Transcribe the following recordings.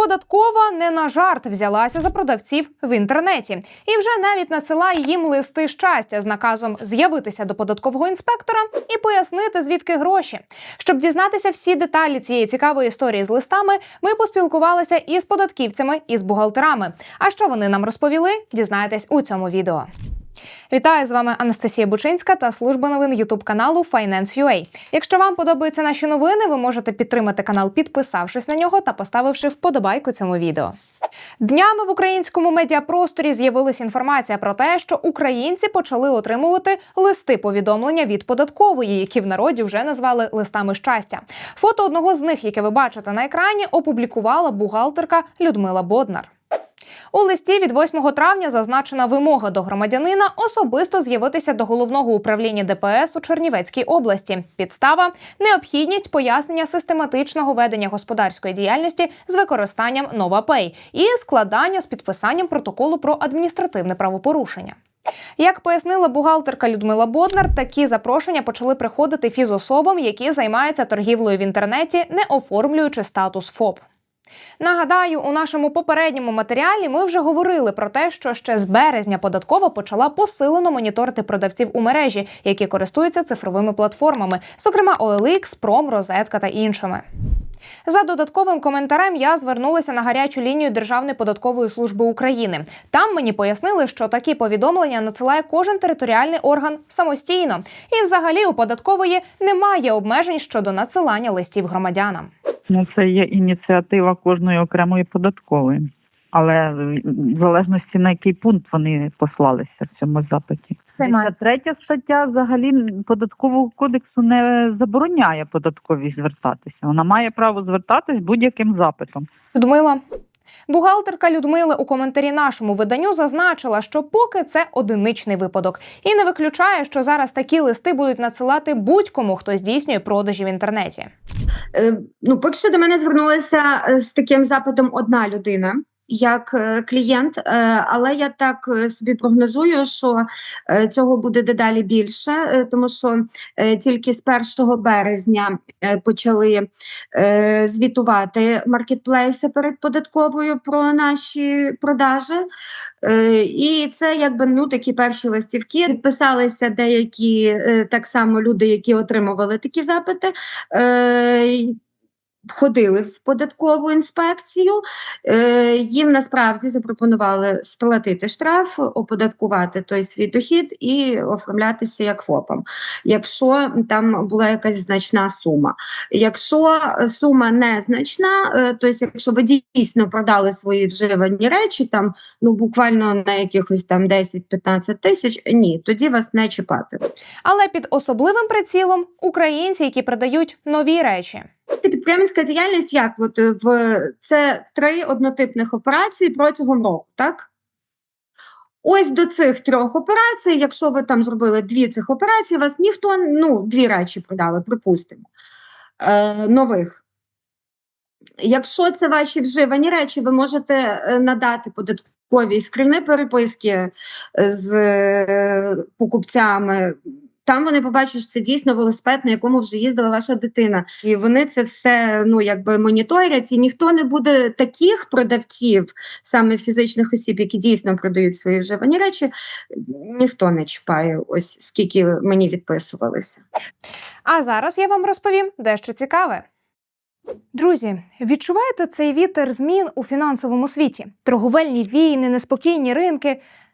Податкова не на жарт взялася за продавців в інтернеті і вже навіть надсилає їм листи щастя з наказом з'явитися до податкового інспектора і пояснити звідки гроші. Щоб дізнатися всі деталі цієї цікавої історії з листами, ми поспілкувалися із податківцями і з бухгалтерами. А що вони нам розповіли? Дізнаєтесь у цьому відео. Вітаю з вами Анастасія Бучинська та служба новин Ютуб каналу Finance.ua. Якщо вам подобаються наші новини, ви можете підтримати канал, підписавшись на нього та поставивши вподобайку цьому відео. Днями в українському медіапросторі з'явилася інформація про те, що українці почали отримувати листи повідомлення від податкової, які в народі вже назвали листами щастя. Фото одного з них, яке ви бачите на екрані, опублікувала бухгалтерка Людмила Боднар. У листі від 8 травня зазначена вимога до громадянина особисто з'явитися до головного управління ДПС у Чернівецькій області. Підстава необхідність пояснення систематичного ведення господарської діяльності з використанням NovaPay і складання з підписанням протоколу про адміністративне правопорушення. Як пояснила бухгалтерка Людмила Боднар, такі запрошення почали приходити фізособам, які займаються торгівлею в інтернеті, не оформлюючи статус ФОП. Нагадаю, у нашому попередньому матеріалі ми вже говорили про те, що ще з березня податкова почала посилено моніторити продавців у мережі, які користуються цифровими платформами, зокрема OLX, Prom, Розетка та іншими. За додатковим коментарем я звернулася на гарячу лінію Державної податкової служби України. Там мені пояснили, що такі повідомлення надсилає кожен територіальний орган самостійно, і взагалі у податкової немає обмежень щодо надсилання листів громадянам. Ну, це є ініціатива кожної окремої податкової, але в залежності на який пункт вони послалися в цьому запиті. Займається. Третя стаття взагалі податкового кодексу не забороняє податковій звертатися. Вона має право звертатись будь-яким запитом. Людмила. Бухгалтерка Людмили у коментарі нашому виданню зазначила, що поки це одиничний випадок, і не виключає, що зараз такі листи будуть надсилати будь-кому, хто здійснює продажі в інтернеті. Е, Ну, поки що до мене звернулася е, з таким запитом одна людина. Як е, клієнт, е, але я так е, собі прогнозую, що цього буде дедалі більше, тому що тільки з 1 березня почали звітувати маркетплейси перед податковою про наші продажі. І це якби ну такі перші листівки. Підписалися деякі так само люди, які отримували такі запити. Е, й Ходили в податкову інспекцію, е, їм насправді запропонували сплатити штраф, оподаткувати той свій дохід і оформлятися як ФОПом, якщо там була якась значна сума. Якщо сума незначна, е, тобто якщо ви дійсно продали свої вживані речі, там ну буквально на якихось там 10-15 тисяч, ні, тоді вас не чіпатимуть. Але під особливим прицілом українці, які продають нові речі. Підприємницька діяльність як от е, в це три однотипних операції протягом року, так? Ось до цих трьох операцій, якщо ви там зробили дві цих операції, вас ніхто ну, дві речі продали, припустимо, е, нових. Якщо це ваші вживані речі, ви можете е, надати податкові скрини переписки з е, покупцями. Там вони побачать, що це дійсно велосипед, на якому вже їздила ваша дитина, і вони це все ну якби моніторять. І ніхто не буде таких продавців, саме фізичних осіб, які дійсно продають свої вживані речі, ніхто не чіпає. Ось скільки мені відписувалися. А зараз я вам розповім дещо цікаве. Друзі, відчуваєте цей вітер змін у фінансовому світі? Торговельні війни, неспокійні ринки.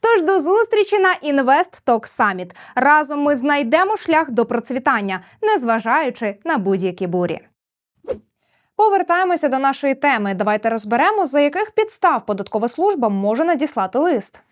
Тож до зустрічі на Invest Talk Summit. Разом ми знайдемо шлях до процвітання, незважаючи на будь-які бурі. Повертаємося до нашої теми. Давайте розберемо, за яких підстав податкова служба може надіслати лист.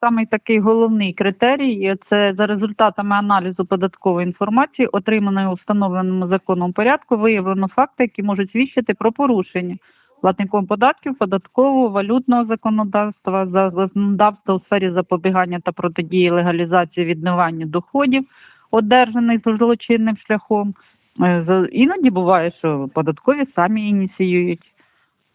Самий такий головний критерій це за результатами аналізу податкової інформації, отриманої у встановленому законом порядку, виявлено факти, які можуть свідчити про порушення платником податків, податкового, валютного законодавства, за законодавства у сфері запобігання та протидії легалізації відмивання доходів, одержаних злочинним шляхом. Е, Іноді буває, що податкові самі ініціюють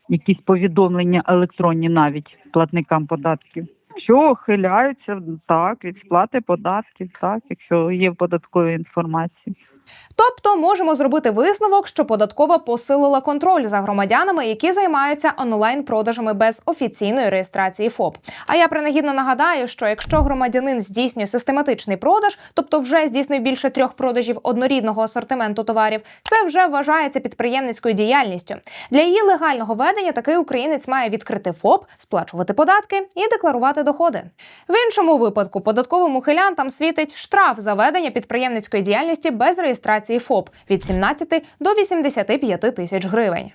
якісь повідомлення електронні навіть платникам податків. Якщо ухиляються так від сплати податків, так якщо є в податковій інформації. Тобто можемо зробити висновок, що податкова посилила контроль за громадянами, які займаються онлайн-продажами без офіційної реєстрації ФОП. А я принагідно нагадаю, що якщо громадянин здійснює систематичний продаж, тобто вже здійснив більше трьох продажів однорідного асортименту товарів, це вже вважається підприємницькою діяльністю. Для її легального ведення такий українець має відкрити ФОП, сплачувати податки і декларувати доходи. В іншому випадку податковим ухилянтам світить штраф за ведення підприємницької діяльності без реєстрації ФОП від 17 до 85 тисяч гривень.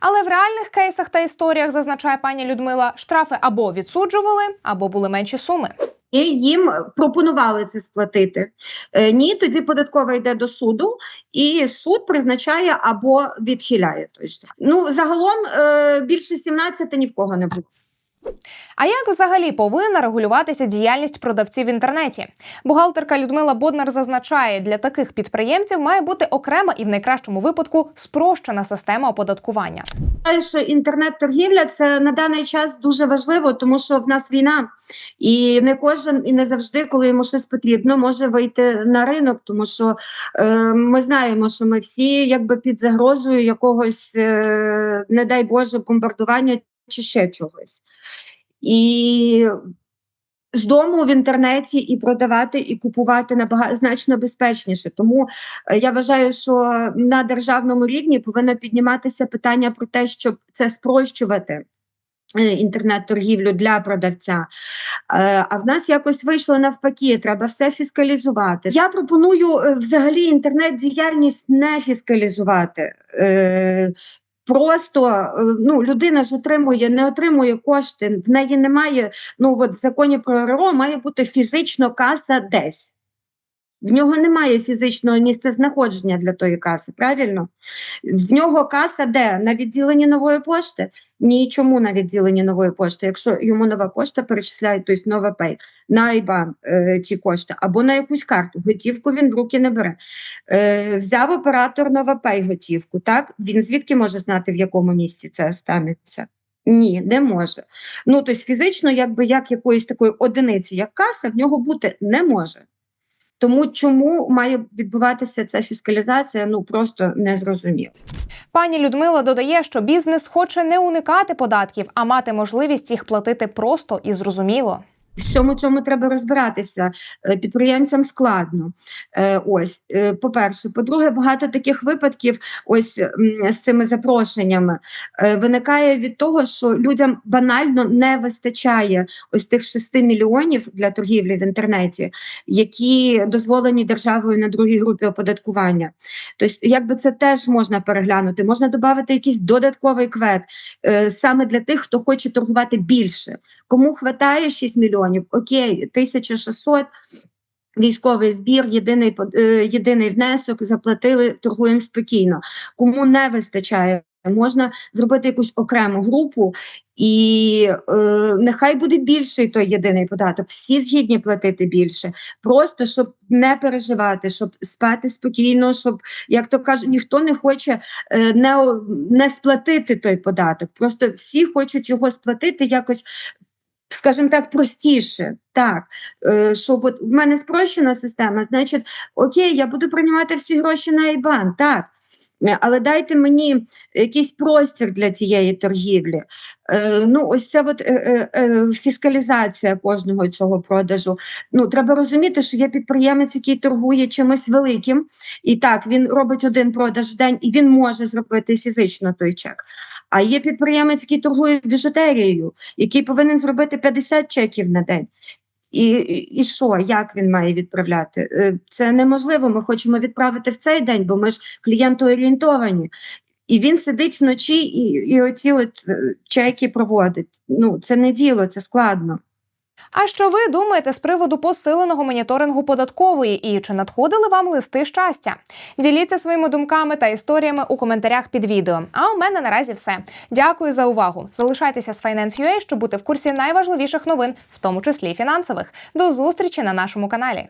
Але в реальних кейсах та історіях зазначає пані Людмила, штрафи або відсуджували, або були менші суми. І їм пропонували це сплатити. Е, Ні, тоді податкова йде до суду, і суд призначає або відхиляє штраф. Ну загалом е, більше 17 ні в кого не було. А як взагалі повинна регулюватися діяльність продавців в інтернеті? Бухгалтерка Людмила Боднар зазначає, для таких підприємців має бути окрема і в найкращому випадку спрощена система оподаткування. Що інтернет-торгівля це на даний час дуже важливо, тому що в нас війна, і не кожен і не завжди, коли йому щось потрібно, може вийти на ринок, тому що е, ми знаємо, що ми всі якби під загрозою якогось, е, не дай Боже, бомбардування чи ще чогось. І з дому в інтернеті і продавати, і купувати набагато значно безпечніше. Тому е, я вважаю, що на державному рівні повинно підніматися питання про те, щоб це спрощувати. е, Інтернет-торгівлю для продавця, Е, а в нас якось вийшло навпаки, треба все фіскалізувати. Я пропоную взагалі інтернет-діяльність не фіскалізувати. Просто е, ну, людина ж отримує, не отримує кошти, в неї немає. Ну от в законі про РРО має бути фізично каса десь. В нього немає фізичного місцезнаходження для тої каси, правильно? В нього каса де? На відділенні нової пошти? Ні, чому на відділенні нової пошти, якщо йому нова пошта перечисляє, тобто нова пей, на IBAN е, ті кошти, або на якусь карту. Готівку він в руки не бере. Е, взяв оператор новопей готівку, так? Він звідки може знати, в якому місці це станеться? Ні, не може. Ну, тобто фізично, якби як якоїсь такої одиниці, як каса, в нього бути не може. Тому чому має відбуватися ця фіскалізація, ну просто не зрозуміло. Пані Людмила додає, що бізнес хоче не уникати податків, а мати можливість їх платити просто і зрозуміло. Всьому цьому треба розбиратися. Е, Підприємцям складно. Е, Ось, е, по-перше, по-друге, багато таких випадків, ось з цими запрошеннями, виникає від того, що людям банально не вистачає ось тих 6 мільйонів для торгівлі в інтернеті, які дозволені державою на другій групі оподаткування. Тобто, якби це теж можна переглянути, можна додати якийсь додатковий квет саме для тих, хто хоче торгувати більше. Кому хватає 6 мільйонів, окей, 1600, військовий збір, єдиний, е, єдиний внесок, заплатили, торгуємо спокійно. Кому не вистачає, можна зробити якусь окрему групу, і е, нехай буде більший той єдиний податок. Всі згідні платити більше, просто щоб не переживати, щоб спати спокійно, щоб, як то кажуть, ніхто не хоче е, не, не сплатити той податок. Просто всі хочуть його сплатити якось. Скажімо так, простіше, так, е, що от в мене спрощена система, значить, окей, я буду приймати всі гроші на IBAN, так, Е, але дайте мені якийсь простір для цієї торгівлі. Е, ну, ось це от, е, е, е, фіскалізація кожного цього продажу. Ну, треба розуміти, що є підприємець, який торгує чимось великим, і так, він робить один продаж в день, і він може зробити фізично той чек. А є підприємець, який торгує біжутерією, який повинен зробити 50 чеків на день. І, і, що, як він має відправляти? Е, Це неможливо. Ми хочемо відправити в цей день, бо ми ж клієнтоорієнтовані. І він сидить вночі і, і оці от е, чеки проводить. Ну, це не діло, це складно. А що ви думаєте з приводу посиленого моніторингу податкової і чи надходили вам листи щастя? Діліться своїми думками та історіями у коментарях під відео. А у мене наразі все. Дякую за увагу. Залишайтеся з Finance.ua, щоб бути в курсі найважливіших новин, в тому числі фінансових. До зустрічі на нашому каналі.